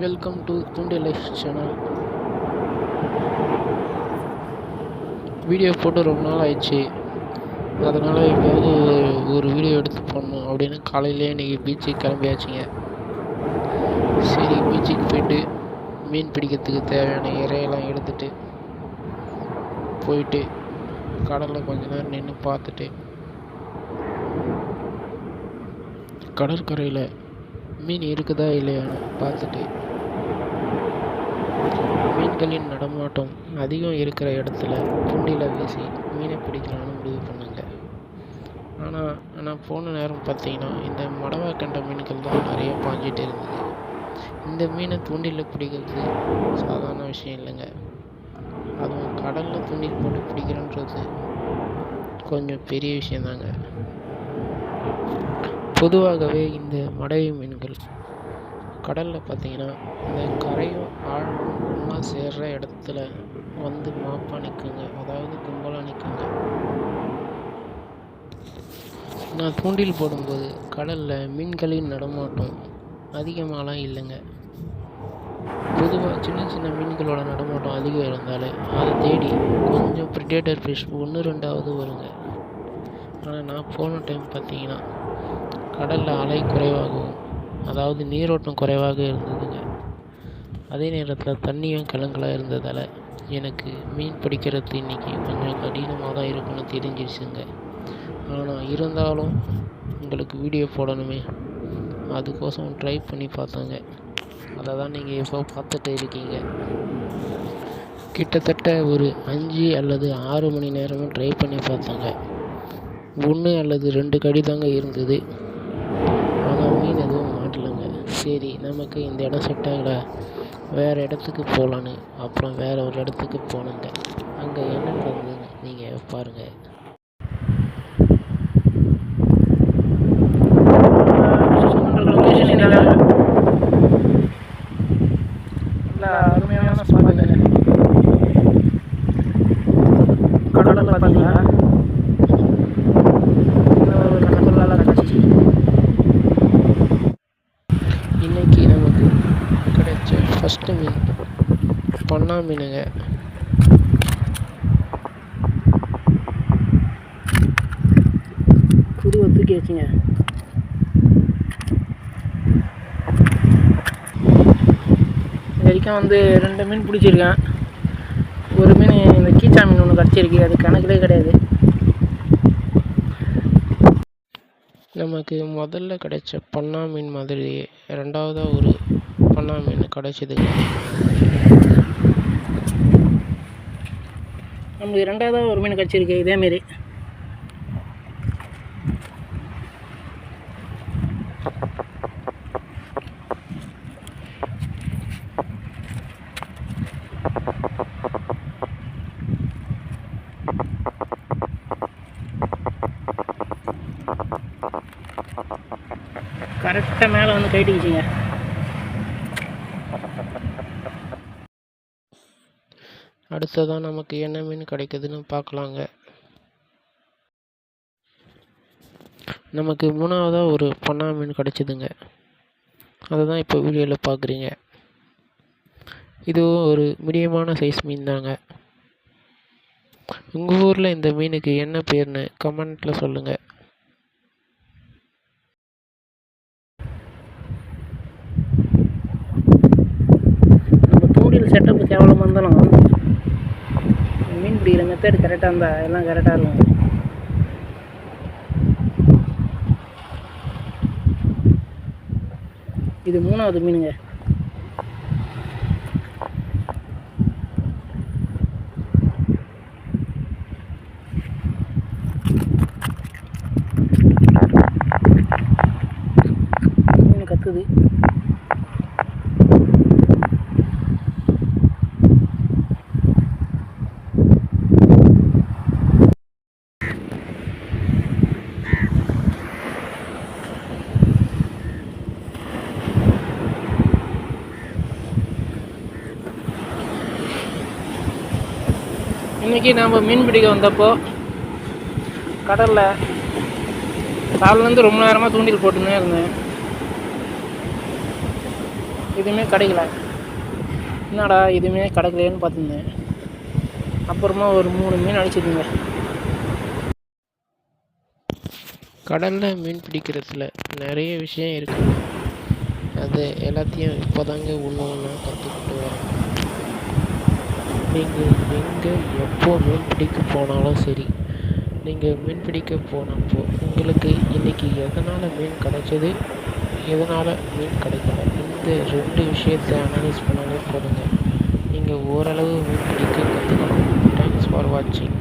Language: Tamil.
Welcome to Thoondil life channel video போட்டு ரொம்ப நாள் ஆயிடுச்சு அதனால் எப்படியாவது ஒரு வீடியோ எடுத்து போடணும் அப்படின்னு காலையிலே இன்றைக்கி பீச்சுக்கு கிளம்பியாச்சுங்க. சரி பீச்சுக்கு போயிட்டு மீன் பிடிக்கிறதுக்கு தேவையான இறையெல்லாம் எடுத்துட்டு போயிட்டு கடலில் கொஞ்ச நேரம் நின்று பார்த்துட்டு கடற்கரையில் மீன் இருக்குதா இல்லையான்னு பார்த்துட்டு மக்களின் நடமாட்டம் அதிகம் இருக்கிற இடத்துல தூண்டில வீசி மீனை பிடிக்கலான்னு முடிவு பண்ணுங்க. ஆனால் ஆனால் போன நேரம் பார்த்தீங்கன்னா இந்த மடவா கண்ட மீன்கள் தான் நிறைய பாஞ்சிட்டு இருந்தது. இந்த மீனை தூண்டில் பிடிக்கிறது சாதாரண விஷயம் இல்லைங்க. அதுவும் கடலில் தூண்டில் போட்டு பிடிக்கிறன்றது கொஞ்சம் பெரிய விஷயந்தாங்க. பொதுவாகவே இந்த மடவை மீன்கள் கடலில் பார்த்தீங்கன்னா இந்த கரையும் ஆழமும் ஒன்றா சேர்ற இடத்துல வந்து மாப்பாக நிற்குங்க அதாவது கும்பலாக நிற்குங்க நான் தூண்டில் போடும்போது கடலில் மீன்களின் நடமாட்டம் அதிகமாகலாம் இல்லைங்க. பொதுவாக சின்ன சின்ன மீன்களோட நடமாட்டம் அதிகம் இருந்தாலே அதை தேடி கொஞ்சம் ப்ரிடேட்டர் ஃபிஷ் ஒன்று ரெண்டாவது வருங்க. ஆனால் நான் போன டைம் பார்த்தீங்கன்னா கடலில் அலை குறைவாகவும் அதாவது நீரோட்டம் குறைவாக இருந்ததுங்க. அதே நேரத்தில் தண்ணியும் கலங்கலாக இருந்ததால் எனக்கு மீன் பிடிக்கிறது இன்றைக்கி கொஞ்சம் கடினமாக தான் இருக்குன்னு தெரிஞ்சிருச்சுங்க. ஆனால் இருந்தாலும் உங்களுக்கு வீடியோ போடணுமே. அதுக்கோசம் ட்ரை பண்ணி பார்த்தோங்க. அதை தான் நீங்கள் இப்போ பார்த்துட்டு இருக்கீங்க. கிட்டத்தட்ட ஒரு அஞ்சு அல்லது ஆறு மணி நேரமும் ட்ரை பண்ணி பார்த்தோங்க. ஒன்று அல்லது ரெண்டு கடி தாங்க இருந்தது. மீன் எதுவும் மாட்டலைங்க சரி நமக்கு இந்த இடம் செட் ஆகல. வேறு இடத்துக்கு போகலான்னு அப்புறம் வேறு ஒரு இடத்துக்கு போனோங்க. அங்கே என்ன நடந்ததுன்னு நீங்கள் பாருங்கள் அருமையான ஸ்பாட்டுங்க கடலில் பார்த்தீங்கன்னா ஒரு கண்கொள்ளாத காட்சி இன்னைக்கு நமக்கு கிடைச்ச ஃபஸ்ட்டு மீன் பண்ணா மீனுங்க. புது தூக்கி வச்சுங்க. வரைக்கும் வந்து ரெண்டு மீன் பிடிச்சிருக்கேன். ஒரு மீன் இந்த கீச்சா மீன் ஒன்று கிடச்சிருக்கு. அது கணக்கிலே கிடையாது. நமக்கு முதல்ல கிடைச்ச பன்னா மீன் மாதிரியே ரெண்டாவதாக ஒரு பன்னா மீன் கிடைச்சிதுங்க. நம்மளுக்கு ரெண்டாவதாக ஒரு மீன் கிடச்சிருக்கு இதேமாரி. கரெக்டாக மேலே வந்து கைட்டிக்கிச்சிங்க அடுத்ததாக நமக்கு என்ன மீன் கிடைக்குதுன்னு பார்க்கலாங்க. நமக்கு மூணாவதாக ஒரு பொன்னா மீன் கிடைச்சிதுங்க. அதை தான் இப்போ வீடியோவில் பார்க்குறீங்க. இதுவும் ஒரு மீடியமான சைஸ் மீன் தாங்க உங்கள் ஊரில் இந்த மீனுக்கு என்ன பேர்னு கமெண்ட்டில் சொல்லுங்கள் மீன் செட்டப் கேவலமாக இருந்தாலும் மீன் பிடிக்கிற மெத்தேடு கரெக்டாக இருந்தால் எல்லாம் கரெக்டாக இருக்கும். இது மூணாவது மீனுங்க மீன் கத்துது இன்றைக்கி நாம் மீன் பிடிக்க வந்தப்போ கடலில் காலிலேருந்து ரொம்ப நேரமாக தூண்டில் போட்டுன்னே இருந்தேன். எதுவுமே கிடைக்கல. என்னடா எதுவுமே கிடைக்கலையேன்னு பார்த்துருந்தேன். அப்புறமா ஒரு மூணு மீன் அடிச்சிருந்தேன் கடலில் மீன் பிடிக்கிறதுல நிறைய விஷயம் இருக்குது அது எல்லாத்தையும் இப்போதாங்க ஒன்று ஒன்றா நீங்கள் எங்கே எப்போ மீன் பிடிக்க போனாலும் சரி நீங்கள் மீன் பிடிக்க போனப்போ உங்களுக்கு இன்றைக்கி எதனால் மீன் கிடைச்சது எதனால் மீன் கிடைக்கல? இந்த ரெண்டு விஷயத்தை அனலைஸ் பண்ணாலே போதுங்க. நீங்கள் ஓரளவு மீன் பிடிக்க கற்றுக்கலாம் தேங்க்ஸ் ஃபார் வாட்சிங்